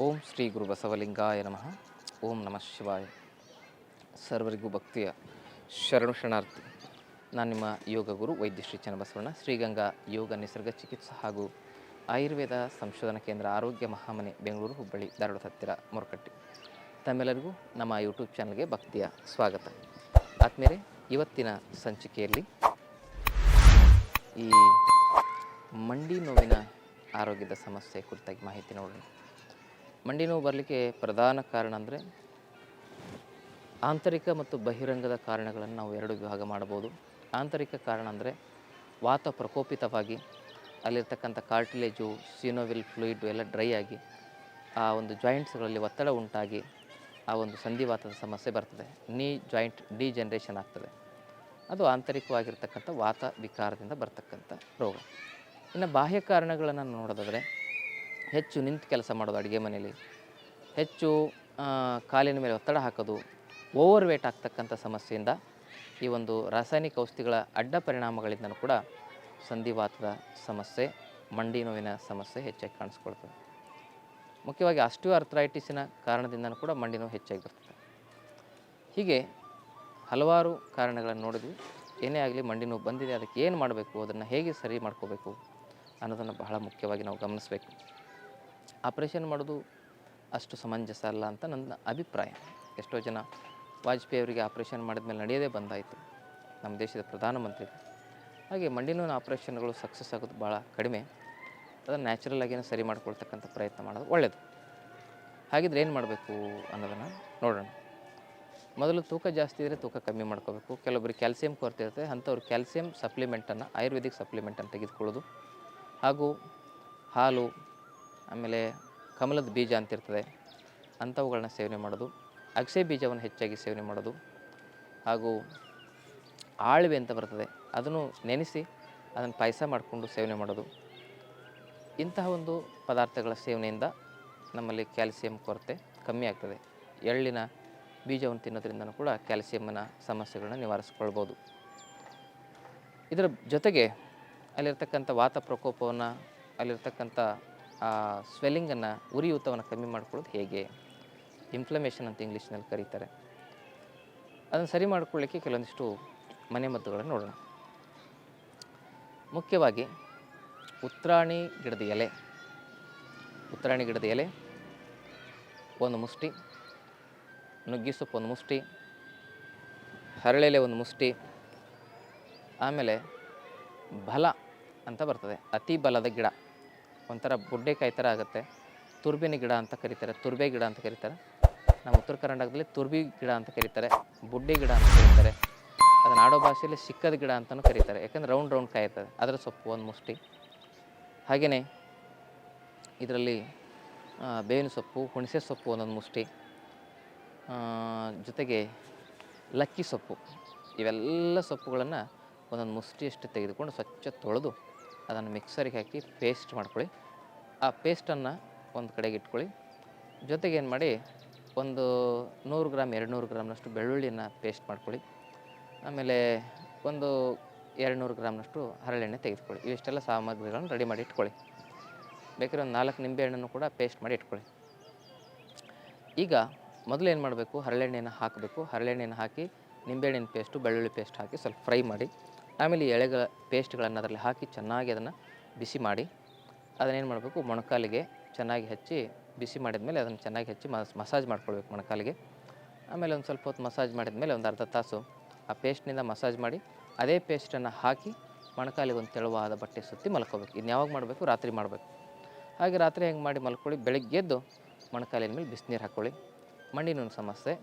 ಓಂ ಶ್ರೀ ಗುರು ಬಸವಲಿಂಗಾಯ ನಮಃ. ಓಂ ನಮಃ ಶಿವಾಯ. ಸರ್ವರಿಗೂ ಭಕ್ತಿಯ ಶರಣು ಶರಣಾರ್ಥಿ. ನಾನು ನಿಮ್ಮ ಯೋಗ ಗುರು ವೈದ್ಯ ಶ್ರೀ ಚನ್ನಬಸವಣ್ಣ ಶ್ರೀಗಂಗಾ ಯೋಗ ನಿಸರ್ಗ ಚಿಕಿತ್ಸಾ ಹಾಗೂ ಆಯುರ್ವೇದ ಸಂಶೋಧನಾ ಕೇಂದ್ರ ಆರೋಗ್ಯ ಮಹಾಮನೆ, ಬೆಂಗಳೂರು, ಹುಬ್ಬಳ್ಳಿ ಧಾರವಾಡ ಹತ್ತಿರ ಮೊರಕಟ್ಟಿ. ತಮ್ಮೆಲ್ಲರಿಗೂ ನಮ್ಮ ಯೂಟ್ಯೂಬ್ ಚಾನಲ್ಗೆ ಭಕ್ತಿಯ ಸ್ವಾಗತ. ಆದಮೇಲೆ ಇವತ್ತಿನ ಸಂಚಿಕೆಯಲ್ಲಿ ಈ ಮಂಡಿ ನೋವಿನ ಆರೋಗ್ಯದ ಸಮಸ್ಯೆ ಕುರಿತಾಗಿ ಮಾಹಿತಿ ನೋಡೋಣ. ಮಂಡಿ ನೋವು ಬರಲಿಕ್ಕೆ ಪ್ರಧಾನ ಕಾರಣ ಅಂದರೆ ಆಂತರಿಕ ಮತ್ತು ಬಹಿರಂಗದ ಕಾರಣಗಳನ್ನು ನಾವು ಎರಡು ವಿಭಾಗ ಮಾಡ್ಬೋದು ಆಂತರಿಕ ಕಾರಣ ಅಂದರೆ ವಾತ ಪ್ರಕೋಪಿತವಾಗಿ, ಅಲ್ಲಿರ್ತಕ್ಕಂಥ ಕಾರ್ಟಿಲೇಜು ಸಿನೋವಿಲ್ ಫ್ಲೂಯಿಡ್ ಎಲ್ಲ ಡ್ರೈ ಆಗಿ, ಆ ಒಂದು ಜಾಯಿಂಟ್ಸ್ಗಳಲ್ಲಿ ಒತ್ತಡ ಉಂಟಾಗಿ, ಆ ಒಂದು ಸಂಧಿವಾತದ ಸಮಸ್ಯೆ ಬರ್ತದೆ. ನೀ ಜಾಯಿಂಟ್ ಡಿಜನರೇಷನ್ ಆಗ್ತದೆ. ಅದು ಆಂತರಿಕವಾಗಿರ್ತಕ್ಕಂಥ ವಾತ ವಿಕಾರದಿಂದ ಬರ್ತಕ್ಕಂಥ ರೋಗ. ಇನ್ನು ಬಾಹ್ಯ ಕಾರಣಗಳನ್ನು ನೋಡೋದಾದರೆ ಹೆಚ್ಚು ನಿಂತು ಕೆಲಸ ಮಾಡೋದು ಅಡುಗೆ ಮನೆಯಲ್ಲಿ. ಹೆಚ್ಚು ಕಾಲಿನ ಮೇಲೆ ಒತ್ತಡ ಹಾಕೋದು ಓವರ್ ವೇಟ್ ಆಗ್ತಕ್ಕಂಥ ಸಮಸ್ಯೆಯಿಂದ ಈ ಒಂದು ರಾಸಾಯನಿಕ ಔಷಧಿಗಳ ಅಡ್ಡ ಪರಿಣಾಮಗಳಿಂದನೂ ಕೂಡ ಸಂಧಿವಾತದ ಸಮಸ್ಯೆ, ಮಂಡಿ ನೋವಿನ ಸಮಸ್ಯೆ ಹೆಚ್ಚಾಗಿ ಕಾಣಿಸ್ಕೊಳ್ತದೆ. ಮುಖ್ಯವಾಗಿ ಆಸ್ಟಿಯೋ ಅರ್ಥರೈಟಿಸಿನ ಕಾರಣದಿಂದನೂ ಕೂಡ ಮಂಡಿ ನೋವು ಹೆಚ್ಚಾಗಿ ಬರ್ತದೆ. ಹೀಗೆ ಹಲವಾರು ಕಾರಣಗಳನ್ನು ನೋಡಿದ್ವಿ. ಏನೇ ಆಗಲಿ ಮಂಡಿ ನೋವು ಬಂದಿದೆ, ಅದಕ್ಕೆ ಏನು ಮಾಡಬೇಕು, ಅದನ್ನು ಹೇಗೆ ಸರಿ ಮಾಡ್ಕೋಬೇಕು ಅನ್ನೋದನ್ನು ಬಹಳ ಮುಖ್ಯವಾಗಿ ನಾವು ಗಮನಿಸಬೇಕು. ಆಪ್ರೇಷನ್ ಮಾಡೋದು ಅಷ್ಟು ಸಮಂಜಸ ಅಲ್ಲ ಅಂತ ನನ್ನ ಅಭಿಪ್ರಾಯ. ಎಷ್ಟೋ ಜನ ವಾಜಪೇಯಿ ಅವರಿಗೆ ಆಪ್ರೇಷನ್ ಮಾಡಿದ್ಮೇಲೆ ನಡೆಯೋದೇ ಬಂದಾಯಿತು. ನಮ್ಮ ದೇಶದ ಪ್ರಧಾನಮಂತ್ರಿ. ಹಾಗೆ ಮಂಡಿನೋನ ಆಪ್ರೇಷನ್ಗಳು ಸಕ್ಸಸ್ ಆಗೋದು ಭಾಳ ಕಡಿಮೆ. ಅದನ್ನು ನ್ಯಾಚುರಲ್ ಆಗಿಯೇ ಸರಿ ಮಾಡ್ಕೊಳ್ತಕ್ಕಂಥ ಪ್ರಯತ್ನ ಮಾಡೋದು ಒಳ್ಳೆಯದು ಹಾಗಿದ್ರೆ ಏನು ಮಾಡಬೇಕು ಅನ್ನೋದನ್ನು ನೋಡೋಣ. ಮೊದಲು ತೂಕ ಜಾಸ್ತಿ ಇದ್ದರೆ ತೂಕ ಕಮ್ಮಿ ಮಾಡ್ಕೋಬೇಕು. ಕೆಲವೊಬ್ಬರಿಗೆ ಕ್ಯಾಲ್ಸಿಯಂ ಕೊರತೆ ಇರುತ್ತೆ. ಅಂಥವ್ರು ಕ್ಯಾಲ್ಸಿಯಂ ಸಪ್ಲಿಮೆಂಟನ್ನು, ಆಯುರ್ವೇದಿಕ್ ಸಪ್ಲಿಮೆಂಟನ್ನು ತೆಗೆದುಕೊಳ್ಳೋದು. ಹಾಗೂ ಹಾಲು ಆಮೇಲೆ ಕಮಲದ ಬೀಜ ಅಂತಿರ್ತದೆ ಅಂಥವುಗಳನ್ನ ಸೇವನೆ ಮಾಡೋದು. ಅಗಸೆ ಬೀಜವನ್ನು ಹೆಚ್ಚಾಗಿ ಸೇವನೆ ಮಾಡೋದು. ಹಾಗೂ ಆಳ್ವೆ ಅಂತ ಬರ್ತದೆ, ಅದನ್ನು ನೆನೆಸಿ ಅದನ್ನು ಪಾಯಸ ಮಾಡಿಕೊಂಡು ಸೇವನೆ ಮಾಡೋದು. ಇಂತಹ ಒಂದು ಪದಾರ್ಥಗಳ ಸೇವನೆಯಿಂದ ನಮ್ಮಲ್ಲಿ ಕ್ಯಾಲ್ಸಿಯಂ ಕೊರತೆ ಕಮ್ಮಿ ಆಗ್ತದೆ. ಎಳ್ಳಿನ ಬೀಜವನ್ನು ತಿನ್ನೋದ್ರಿಂದನೂ ಕೂಡ ಕ್ಯಾಲ್ಸಿಯಮ್ಮನ ಸಮಸ್ಯೆಗಳನ್ನ ನಿವಾರಿಸ್ಕೊಳ್ಬೋದು. ಇದರ ಜೊತೆಗೆ ಅಲ್ಲಿರ್ತಕ್ಕಂಥ ವಾತ ಪ್ರಕೋಪವನ್ನು, ಅಲ್ಲಿರ್ತಕ್ಕಂಥ ಆ, ಸ್ವೆಲ್ಲಿಂಗನ್ನು ಉರಿಯೂತವನ್ನು ಕಮ್ಮಿ ಮಾಡ್ಕೊಳ್ಳೋದು ಹೇಗೆ? ಇನ್ಫ್ಲಮೇಷನ್ ಅಂತ ಇಂಗ್ಲೀಷ್ನಲ್ಲಿ ಕರೀತಾರೆ. ಅದನ್ನು ಸರಿ ಮಾಡ್ಕೊಳ್ಳಿಕ್ಕೆ ಕೆಲವೊಂದಿಷ್ಟು ಮನೆಮದ್ದುಗಳನ್ನು ನೋಡೋಣ. ಮುಖ್ಯವಾಗಿ ಉತ್ರಾಣಿ ಗಿಡದ ಎಲೆ. ಉತ್ರಾಣಿ ಗಿಡದ ಎಲೆ, ಒಂದು ಮುಷ್ಟಿ. ನುಗ್ಗಿ ಸೊಪ್ಪು ಒಂದು ಮುಷ್ಟಿ. ಹರಳೆಲೆ ಒಂದು ಮುಷ್ಟಿ. ಆಮೇಲೆ ಬಲ ಅಂತ ಬರ್ತದೆ, ಅತಿ ಬಲದ ಗಿಡ. ಒಂಥರ ಬುಡ್ಡೆಕಾಯಿ ಥರ ಆಗುತ್ತೆ. ತುರ್ಬಿನ ಗಿಡ ಅಂತ ಕರೀತಾರೆ. ತುರ್ಬೆ ಗಿಡ ಅಂತ ಕರೀತಾರೆ. ನಮ್ಮ ಉತ್ತರ ಕರ್ನಾಟಕದಲ್ಲಿ ತುರ್ಬಿ ಗಿಡ ಅಂತ ಕರೀತಾರೆ. ಬುಡ್ಡೆ ಗಿಡ ಅಂತ ಕರೀತಾರೆ. ಅದನ್ನು ಆಡೋ ಭಾಷೆಯಲ್ಲಿ ಸಿಕ್ಕದ ಗಿಡ ಅಂತಲೂ ಕರೀತಾರೆ. ಯಾಕಂದ್ರೆ ರೌಂಡ್ ರೌಂಡ್ ಕಾಯಿ ಇರ್ತದೆ ಅದರ ಸೊಪ್ಪು, ಒಂದು ಮುಷ್ಟಿ. ಹಾಗೆಯೇ ಇದರಲ್ಲಿ ಬೇವಿನ ಸೊಪ್ಪು, ಹುಣಸೆ ಸೊಪ್ಪು ಒಂದೊಂದು ಮುಷ್ಟಿ. ಜೊತೆಗೆ ಲಕ್ಕಿ ಸೊಪ್ಪು. ಇವೆಲ್ಲ ಸೊಪ್ಪುಗಳನ್ನು ಒಂದೊಂದು ಮುಷ್ಟಿಯಷ್ಟು ತೆಗೆದುಕೊಂಡು ಸ್ವಚ್ಛ ತೊಳೆದು ಅದನ್ನು ಮಿಕ್ಸರಿಗೆ ಹಾಕಿ ಪೇಸ್ಟ್ ಮಾಡ್ಕೊಳ್ಳಿ. ಆ ಪೇಸ್ಟನ್ನು ಒಂದು ಕಡೆಗೆ ಇಟ್ಕೊಳ್ಳಿ. ಜೊತೆಗೆ ಏನು ಮಾಡಿ, ಒಂದು ನೂರು ಗ್ರಾಮ್ ಎರಡು ನೂರು ಗ್ರಾಮ್ನಷ್ಟು ಬೆಳ್ಳುಳ್ಳಿನ ಪೇಸ್ಟ್ ಮಾಡ್ಕೊಳ್ಳಿ. ಆಮೇಲೆ ಒಂದು ಎರಡು ನೂರು ಗ್ರಾಮ್ನಷ್ಟು ಹರಳೆಣ್ಣೆ ತೆಗೆದುಕೊಳ್ಳಿ. ಇವಿಷ್ಟೆಲ್ಲ ಸಾಮಗ್ರಿಗಳನ್ನು ರೆಡಿ ಮಾಡಿ ಇಟ್ಕೊಳ್ಳಿ. ಬೇಕಾದ್ರೆ ಒಂದು ನಾಲ್ಕು ನಿಂಬೆಹಣ್ಣನ್ನು ಕೂಡ ಪೇಸ್ಟ್ ಮಾಡಿ ಇಟ್ಕೊಳ್ಳಿ. ಈಗ ಮೊದಲು ಏನು ಮಾಡಬೇಕು? ಹರಳೆಣ್ಣೆಯನ್ನು ಹಾಕಬೇಕು. ಹರಳೆಣ್ಣೆಯನ್ನು ಹಾಕಿ ನಿಂಬೆಹಣ್ಣಿನ ಪೇಸ್ಟು ಬೆಳ್ಳುಳ್ಳಿ ಪೇಸ್ಟ್ ಹಾಕಿ ಸ್ವಲ್ಪ ಫ್ರೈ ಮಾಡಿ. ಆಮೇಲೆ ಈ ಎಳೆಗಳ ಪೇಸ್ಟ್ಗಳನ್ನು ಅದರಲ್ಲಿ ಹಾಕಿ ಚೆನ್ನಾಗಿ ಅದನ್ನು ಬಿಸಿ ಮಾಡಿ, ಅದನ್ನೇನು ಮಾಡಬೇಕು? ಮೊಣಕಾಲಿಗೆ ಚೆನ್ನಾಗಿ ಹಚ್ಚಿ ಬಿಸಿ ಮಾಡಿದ ಮೇಲೆ ಅದನ್ನು ಚೆನ್ನಾಗಿ ಹಚ್ಚಿ ಮಸ್, ಮಸಾಜ್ ಮಾಡ್ಕೊಳ್ಬೇಕು ಮೊಣಕಾಲಿಗೆ. ಆಮೇಲೆ ಒಂದು ಸ್ವಲ್ಪ ಹೊತ್ತು ಮಸಾಜ್ ಮಾಡಿದ್ಮೇಲೆ ಒಂದು ಅರ್ಧ ತಾಸು ಆ ಪೇಸ್ಟ್ನಿಂದ ಮಸಾಜ್ ಮಾಡಿ, ಅದೇ ಪೇಸ್ಟನ್ನು ಹಾಕಿ ಮೊಣಕಾಲಿಗೆ ಒಂದು ತೆಳುವಾದ ಬಟ್ಟೆ ಸುತ್ತಿ ಮಲ್ಕೋಬೇಕು. ಇದನ್ನ ಯಾವಾಗ ಮಾಡಬೇಕು? ರಾತ್ರಿ ಮಾಡಬೇಕು. ಹಾಗೆ ರಾತ್ರಿ ಹೆಂಗೆ ಮಾಡಿ ಮಲ್ಕೊಳ್ಳಿ? ಬೆಳಗ್ಗೆ ಎದ್ದು ಮೊಣಕಾಲಿನ ಮೇಲೆ ಬಿಸಿನೀರು ಹಾಕ್ಕೊಳ್ಳಿ ಮಣ್ಣಿನ ಸಮಸ್ಯೆ,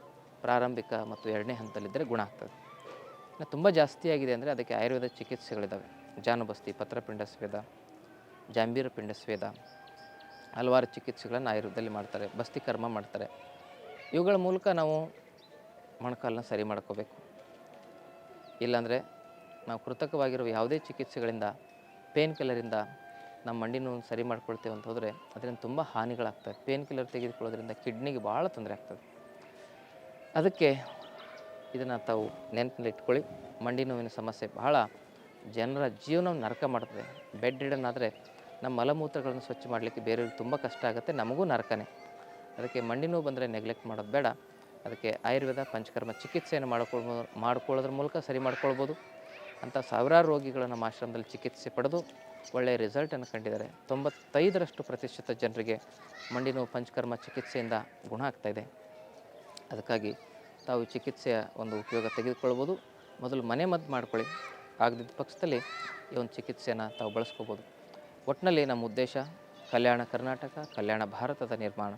ಪ್ರಾರಂಭಿಕ ಮತ್ತು ಎರಡನೇ ಹಂತದಲ್ಲಿದ್ದರೆ ಗುಣ ಆಗ್ತದೆ. ಇನ್ನು ತುಂಬ ಜಾಸ್ತಿ ಆಗಿದೆ ಅಂದರೆ ಅದಕ್ಕೆ ಆಯುರ್ವೇದ ಚಿಕಿತ್ಸೆಗಳಿದ್ದಾವೆ ಜಾನುಬಸ್ತಿ, ಪತ್ರಪಿಂಡ ಸ್ವೇದ, ಜಾಂಬೀರ ಪಿಂಡ ಸ್ವೇದ, ಹಲವಾರು ಚಿಕಿತ್ಸೆಗಳನ್ನು ಆಯುರ್ವೇದದಲ್ಲಿ ಮಾಡ್ತಾರೆ, ಬಸ್ತಿ ಕರ್ಮ ಮಾಡ್ತಾರೆ. ಇವುಗಳ ಮೂಲಕ ನಾವು ಮೊಣಕಾಲನ್ನ ಸರಿ ಮಾಡ್ಕೋಬೇಕು. ಇಲ್ಲಾಂದರೆ ನಾವು ಕೃತಕವಾಗಿರುವ ಯಾವುದೇ ಚಿಕಿತ್ಸೆಗಳಿಂದ, ಪೇನ್ ಕಿಲ್ಲರಿಂದ ನಮ್ಮ ಮಂಡಿ ಸರಿ ಮಾಡ್ಕೊಳ್ತೇವೆ ಅಂತ ಹೋದರೆ ಅದರಿಂದ ತುಂಬ ಹಾನಿಗಳಾಗ್ತವೆ. ಪೇನ್ ಕಿಲ್ಲರ್ ತೆಗೆದುಕೊಳ್ಳೋದ್ರಿಂದ ಕಿಡ್ನಿಗೆ ಭಾಳ ತೊಂದರೆ ಆಗ್ತದೆ. ಅದಕ್ಕೆ ಇದನ್ನು ತಾವು ನೆನಪಿನಲ್ಲಿ ಇಟ್ಕೊಳ್ಳಿ. ಮಂಡಿ ನೋವಿನ ಸಮಸ್ಯೆ ಬಹಳ ಜನರ ಜೀವನವನ್ನು ನರಕ ಮಾಡ್ತದೆ. ಬೆಡ್ ಆದರೆ ನಮ್ಮ ಮಲಮೂತ್ರಗಳನ್ನು ಸ್ವಚ್ಛ ಮಾಡಲಿಕ್ಕೆ ಬೇರೆಯವ್ರಿಗೆ ತುಂಬ ಕಷ್ಟ ಆಗುತ್ತೆ, ನಮಗೂ ನರಕನೇ. ಅದಕ್ಕೆ ಮಂಡಿ ನೋವು ಬಂದರೆ ನೆಗ್ಲೆಕ್ಟ್ ಮಾಡೋದು ಬೇಡ. ಅದಕ್ಕೆ ಆಯುರ್ವೇದ ಪಂಚಕರ್ಮ ಚಿಕಿತ್ಸೆಯನ್ನು ಮಾಡ್ಕೊಳ್ಬೋ, ಮಾಡ್ಕೊಳ್ಳೋದ್ರ ಮೂಲಕ ಸರಿ ಮಾಡ್ಕೊಳ್ಬೋದು. ಅಂತ ಸಾವಿರಾರು ರೋಗಿಗಳು ನಮ್ಮ ಆಶ್ರಮದಲ್ಲಿ ಚಿಕಿತ್ಸೆ ಪಡೆದು ಒಳ್ಳೆಯ ರಿಸಲ್ಟನ್ನು ಕಂಡಿದ್ದಾರೆ. ತೊಂಬತ್ತೈದರಷ್ಟು ಪ್ರತಿಶತ ಜನರಿಗೆ ಮಂಡಿ ನೋವು ಪಂಚಕರ್ಮ ಚಿಕಿತ್ಸೆಯಿಂದ ಗುಣ ಆಗ್ತಾಯಿದೆ ಅದಕ್ಕಾಗಿ ತಾವು ಚಿಕಿತ್ಸೆಯ ಒಂದು ಉಪಯೋಗ ತೆಗೆದುಕೊಳ್ಬೋದು. ಮೊದಲು ಮನೆ ಮದ್ದು ಮಾಡ್ಕೊಳ್ಳಿ. ಆಗದಿದ್ದ ಪಕ್ಷದಲ್ಲಿ ಈ ಒಂದು ಚಿಕಿತ್ಸೆಯನ್ನು ತಾವು ಬಳಸ್ಕೋಬೋದು ಒಟ್ಟಿನಲ್ಲಿ ನಮ್ಮ ಉದ್ದೇಶ ಕಲ್ಯಾಣ ಕರ್ನಾಟಕ, ಕಲ್ಯಾಣ ಭಾರತದ ನಿರ್ಮಾಣ.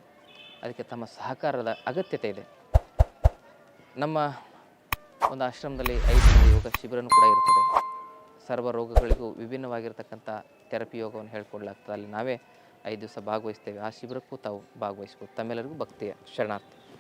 ಅದಕ್ಕೆ ತಮ್ಮ ಸಹಕಾರದ ಅಗತ್ಯತೆ ಇದೆ. ನಮ್ಮ ಒಂದು ಆಶ್ರಮದಲ್ಲಿ ಐದು ಯೋಗ ಶಿಬಿರನೂ ಕೂಡ ಇರ್ತದೆ ಸರ್ವ ರೋಗಗಳಿಗೂ ವಿಭಿನ್ನವಾಗಿರ್ತಕ್ಕಂಥ ಥೆರಪಿ ಯೋಗವನ್ನು ಹೇಳ್ಕೊಡ್ಲಾಗ್ತದೆ ಅಲ್ಲಿ ನಾವೇ ಐದು ದಿವಸ ಭಾಗವಹಿಸ್ತೇವೆ. ಆ ಶಿಬಿರಕ್ಕೂ ತಾವು ಭಾಗವಹಿಸ್ಬೋದು. ತಮ್ಮೆಲ್ಲರಿಗೂ ಭಕ್ತಿಯ ಶರಣಾರ್ಥಿ.